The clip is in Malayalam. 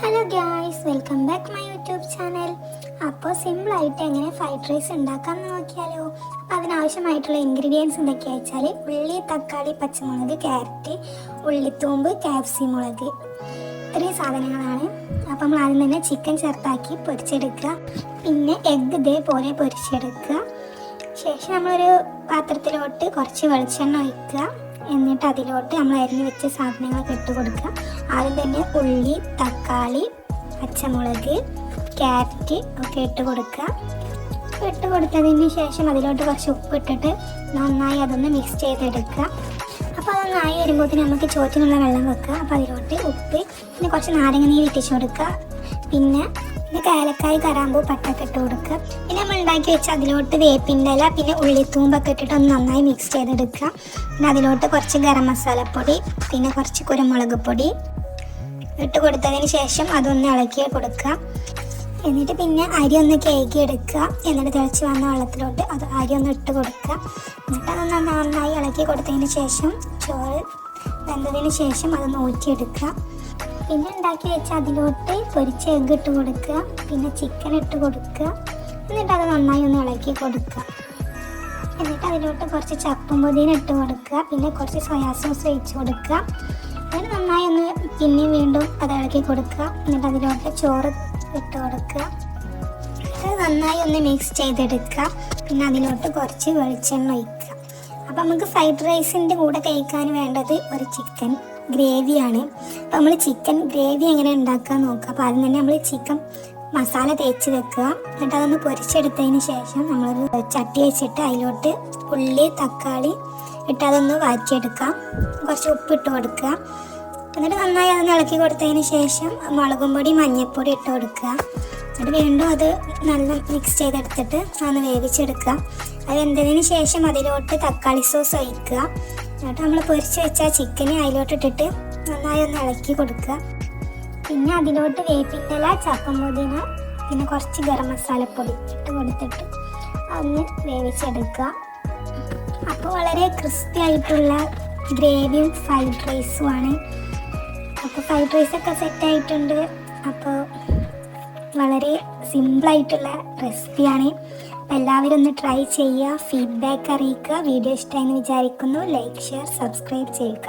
Hello guys welcome back my YouTube channel അപ്പോൾ സിമ്പിളായിട്ട് എങ്ങനെ ഫ്രൈഡ് റൈസ് ഉണ്ടാക്കാമെന്ന് നോക്കിയാലോ? അപ്പോൾ അതിനാവശ്യമായിട്ടുള്ള ഇൻഗ്രീഡിയൻസ് എന്തൊക്കെയാ വെച്ചാൽ ഉള്ളി തക്കാളി പച്ചമുളക് ക്യാരറ്റ് ഉള്ളിത്തൂമ്പ് കാപ്സി മുളക്. ഇത്രയും സാധനങ്ങളാണ്. അപ്പോൾ നമ്മൾ ആദ്യം തന്നെ ചിക്കൻ ചേർത്താക്കി പൊരിച്ചെടുക്കുക. പിന്നെ എഗ്ഗ് ഇതേപോലെ പൊരിച്ചെടുക്കുക. ശേഷം നമ്മളൊരു പാത്രത്തിലോട്ട് കുറച്ച് വെളിച്ചെണ്ണ ഒഴിക്കുക. എന്നിട്ട് അതിലോട്ട് നമ്മൾ അരിഞ്ഞു വെച്ച സാധനങ്ങളൊക്കെ ഇട്ട് കൊടുക്കുക. ആദ്യം തന്നെ ഉള്ളി തക്കാളി പച്ചമുളക് ക്യാരറ്റ് ഒക്കെ ഇട്ട് കൊടുക്കുക. ഇട്ട് കൊടുത്തതിന് ശേഷം അതിലോട്ട് കുറച്ച് ഉപ്പ് ഇട്ടിട്ട് നന്നായി അതൊന്ന് മിക്സ് ചെയ്തെടുക്കുക. അപ്പോൾ അതൊന്നായി വരുമ്പോഴത്തേന് നമുക്ക് ചോറ്റിനുള്ള വെള്ളം വെക്കുക. അപ്പോൾ അതിലോട്ട് ഉപ്പ് പിന്നെ കുറച്ച് നാരങ്ങ നീര് ഇട്ടിച്ച് കൊടുക്കുക. പിന്നെ പിന്നെ ഏലക്കായ് കറാമ്പൂ പട്ടൊക്കെ ഇട്ട് കൊടുക്കുക. പിന്നെ നമ്മൾ ഉണ്ടാക്കി വെച്ച് അതിലോട്ട് വേപ്പിന്റെ ഇല പിന്നെ ഉള്ളിത്തൂമ്പൊക്കെ ഇട്ടിട്ട് ഒന്ന് നന്നായി മിക്സ് ചെയ്തെടുക്കുക. പിന്നെ അതിലോട്ട് കുറച്ച് ഗരം മസാലപ്പൊടി പിന്നെ കുറച്ച് കുരുമുളക് പൊടി ഇട്ട് കൊടുത്തതിന് ശേഷം അതൊന്ന് ഇളക്കി കൊടുക്കുക. എന്നിട്ട് പിന്നെ അരി ഒന്ന് കേക്കി എടുക്കുക. എന്നിട്ട് തിളച്ച് വന്ന വെള്ളത്തിലോട്ട് അത് അരി ഒന്ന് ഇട്ട് കൊടുക്കുക. എന്നിട്ട് അതൊന്ന് നന്നായി ഇളക്കി കൊടുത്തതിന് ശേഷം ചോറ് വെന്തതിന് ശേഷം അത് ഊറ്റിയെടുക്കുക. പിന്നെ ഉണ്ടാക്കി വെച്ച അതിലോട്ട് പൊരിച്ച എഗ്ഗ് ഇട്ട് കൊടുക്കുക. പിന്നെ ചിക്കൻ ഇട്ട് കൊടുക്കുക. എന്നിട്ട് അത് നന്നായി ഒന്ന് ഇളക്കി കൊടുക്കുക. എന്നിട്ട് അതിലോട്ട് കുറച്ച് ചപ്പും പുതിന ഇട്ട് കൊടുക്കുക. പിന്നെ കുറച്ച് സോയാ സോസ് ഒഴിച്ച് കൊടുക്കുക. അതിന് നന്നായി ഒന്ന് പിന്നെയും വീണ്ടും അത് ഇളക്കി കൊടുക്കുക. എന്നിട്ട് അതിലോട്ട് ചോറ് ഇട്ട് കൊടുക്കുക. അത് നന്നായി ഒന്ന് മിക്സ് ചെയ്തെടുക്കുക. പിന്നെ അതിലോട്ട് കുറച്ച് വെളിച്ചെണ്ണ ഒഴിക്കുക. അപ്പോൾ നമുക്ക് ഫ്രൈഡ് റൈസിന്റെ കൂടെ കഴിക്കാൻ വേണ്ടത് ഒരു ചിക്കൻ ഗ്രേവിയാണ്. അപ്പോൾ നമ്മൾ ചിക്കൻ ഗ്രേവി എങ്ങനെ ഉണ്ടാക്കാൻ നോക്കുക. അപ്പോൾ ആദ്യം തന്നെ നമ്മൾ ചിക്കൻ മസാല തേച്ച് വെക്കുക. എന്നിട്ട് അതൊന്ന് പൊരിച്ചെടുത്തതിന് ശേഷം നമ്മളൊരു ചട്ടി വെച്ചിട്ട് അതിലോട്ട് ഉള്ളി തക്കാളി ഇട്ട് അതൊന്ന് വാറ്റിയെടുക്കാം കുറച്ച് ഉപ്പ് ഇട്ട് കൊടുക്കുക. എന്നിട്ട് നന്നായി അതൊന്ന് ഇളക്കി കൊടുത്തതിന് ശേഷം മുളകും പൊടി മഞ്ഞൾപ്പൊടി ഇട്ട് കൊടുക്കുക. എന്നിട്ട് വീണ്ടും അത് നല്ല മിക്സ് ചെയ്തെടുത്തിട്ട് അതൊന്ന് വേവിച്ചെടുക്കുക. അത് വെന്തതിന് ശേഷം അതിലോട്ട് തക്കാളി സോസ് ഒഴിക്കുക. എന്നിട്ട് നമ്മൾ പൊരിച്ച് വെച്ച ചിക്കന് അതിലോട്ട് ഇട്ടിട്ട് നന്നായി ഒന്ന് ഇളക്കി കൊടുക്കുക. പിന്നെ അതിലോട്ട് വേപ്പിന്റെല ഇല പിന്നെ കുറച്ച് ഗരം മസാലപ്പൊടി ഇട്ട് കൊടുത്തിട്ട് ഒന്ന് വേവിച്ചെടുക്കുക. അപ്പോൾ വളരെ ക്രിസ്പി ആയിട്ടുള്ള ഗ്രേവിയും ഫ്രൈഡ് റൈസും ആണ്. അപ്പോൾ ഫ്രൈഡ് റൈസൊക്കെ സെറ്റ് ആയിട്ടുണ്ട്. അപ്പോൾ വളരെ സിമ്പിളായിട്ടുള്ള റെസിപ്പിയാണ് എല്ലാവരും ഒന്ന് ട്രൈ ചെയ്യുക ഫീഡ്ബാക്ക് അറിയിക്കുക വീഡിയോ ഇഷ്ടമായി വിചാരിക്കുന്നു. ലൈക്ക് ഷെയർ സബ്സ്ക്രൈബ് ചെയ്യുക.